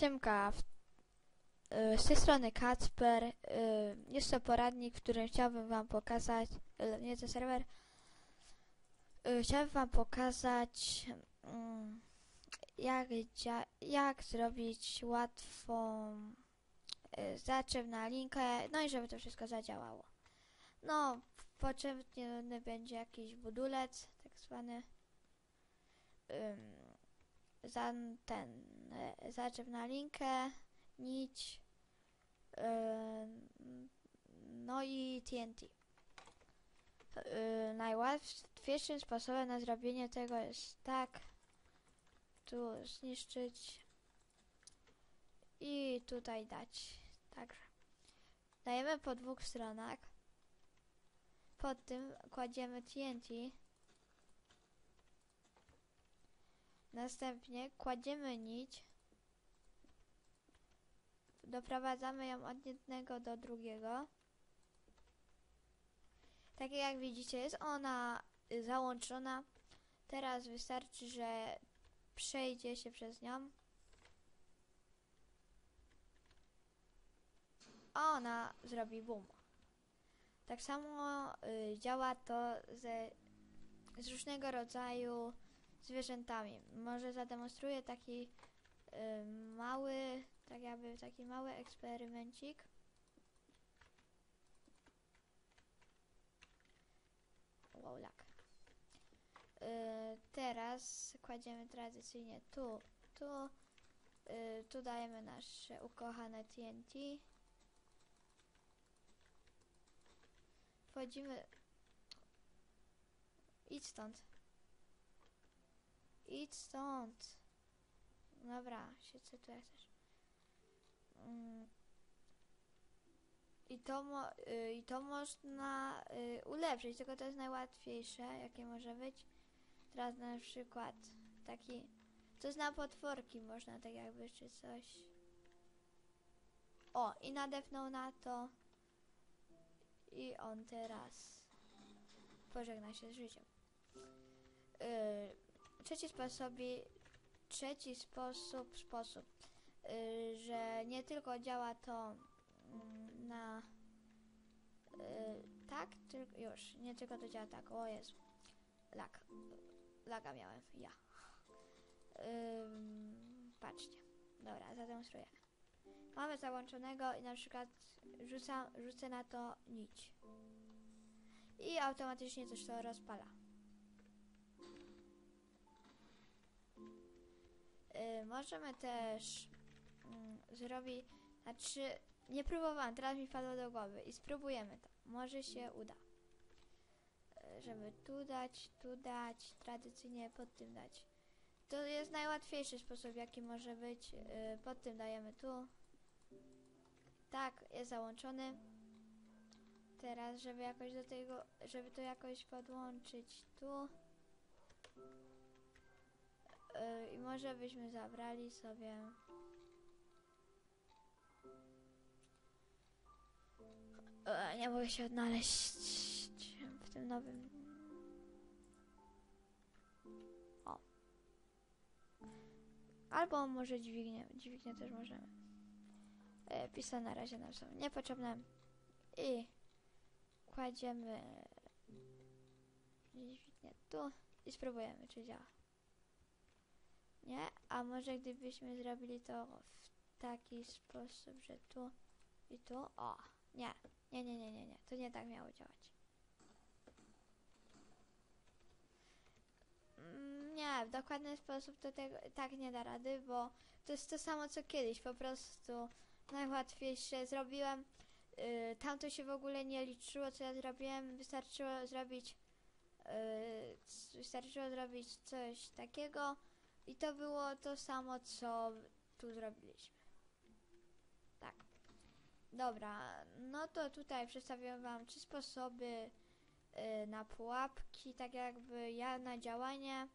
Siemka, y, z tej strony Kacper. y, Jest to poradnik, w którym chciałbym Wam pokazać, y, nie ten serwer, chciałbym Wam pokazać, mm, jak, jak zrobić łatwą zaczew na linkę, no i żeby to wszystko zadziałało. No, potrzebny będzie jakiś budulec, tak zwany. Za ten e, zaczew na linkę, nić, e, no i TNT. E, Najłatwiejszym sposobem na zrobienie tego jest tak, tu zniszczyć i tutaj dać. Także dajemy po dwóch stronach. Pod tym kładziemy TNT. Następnie kładziemy nić, doprowadzamy ją od jednego do drugiego. Tak jak widzicie, jest ona y, załączona. Teraz wystarczy, że przejdzie się przez nią. A ona zrobi boom. Tak samo y, działa to ze, z różnego rodzaju zwierzętami. Może zademonstruję taki y, mały, tak jakby taki mały eksperymencik. Wow, lak. Y, teraz kładziemy tradycyjnie tu, tu, y, tu dajemy nasze ukochane TNT. Wchodzimy. Idź stąd. Idź stąd. Dobra, siedzę tu jak chcesz. Mm. I to, mo- y, I to można y, ulepszyć, tylko to jest najłatwiejsze, jakie może być. Teraz na przykład taki. To jest na potworki można tak jakby czy coś. O, i nadepnął na to. I on teraz pożegna się z życiem. Yy, trzeci sposób, trzeci sposób, sposób, yy, że nie tylko działa to mm, na yy, tak, tylko już, nie tylko to działa tak, o Jezu, lag, laga miałem, ja. Patrzcie, dobra, zademonstruję. Mamy załączonego i na przykład rzucam, rzucę na to nić. I automatycznie coś to rozpala. Y, możemy też mm, zrobić, znaczy nie próbowałam, teraz mi wpadło do głowy i spróbujemy to. Może się uda. Y, żeby tu dać, tu dać, tradycyjnie pod tym dać. To jest najłatwiejszy sposób, jaki może być. Y, pod tym dajemy tu. Tak, jest załączony. Teraz, żeby jakoś do tego, żeby to jakoś podłączyć tu. Może byśmy zabrali sobie. Nie mogę się odnaleźć w tym nowym. O. Albo może dźwignię. Dźwignię też możemy. Yy, pisa na razie nam są niepotrzebne. I kładziemy dźwignię tu i spróbujemy, czy działa. Nie? A może gdybyśmy zrobili to w taki sposób, że tu i tu? O! Nie. Nie, nie, nie, nie, nie. To nie tak miało działać. Mm, Nie, w dokładny sposób to tego, tak nie da rady, bo to jest to samo co kiedyś. Po prostu najłatwiejsze zrobiłem. Yy, tamto się w ogóle nie liczyło, co ja zrobiłem. Wystarczyło zrobić. Yy, wystarczyło zrobić coś takiego. I to było to samo, co tu zrobiliśmy. Tak. Dobra, no to tutaj przedstawiam Wam trzy sposoby y, na pułapki, tak jakby ja na działanie.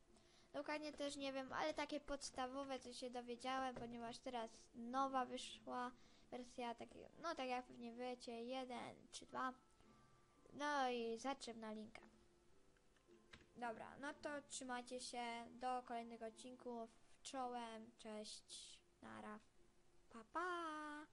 Dokładnie też nie wiem, ale takie podstawowe, co się dowiedziałem, ponieważ teraz nowa wyszła wersja, takiego, no tak jak pewnie wiecie, jeden czy dwa. No i zaczep na linka. Dobra, no to trzymajcie się do kolejnego odcinku. Czołem, cześć, nara, pa pa!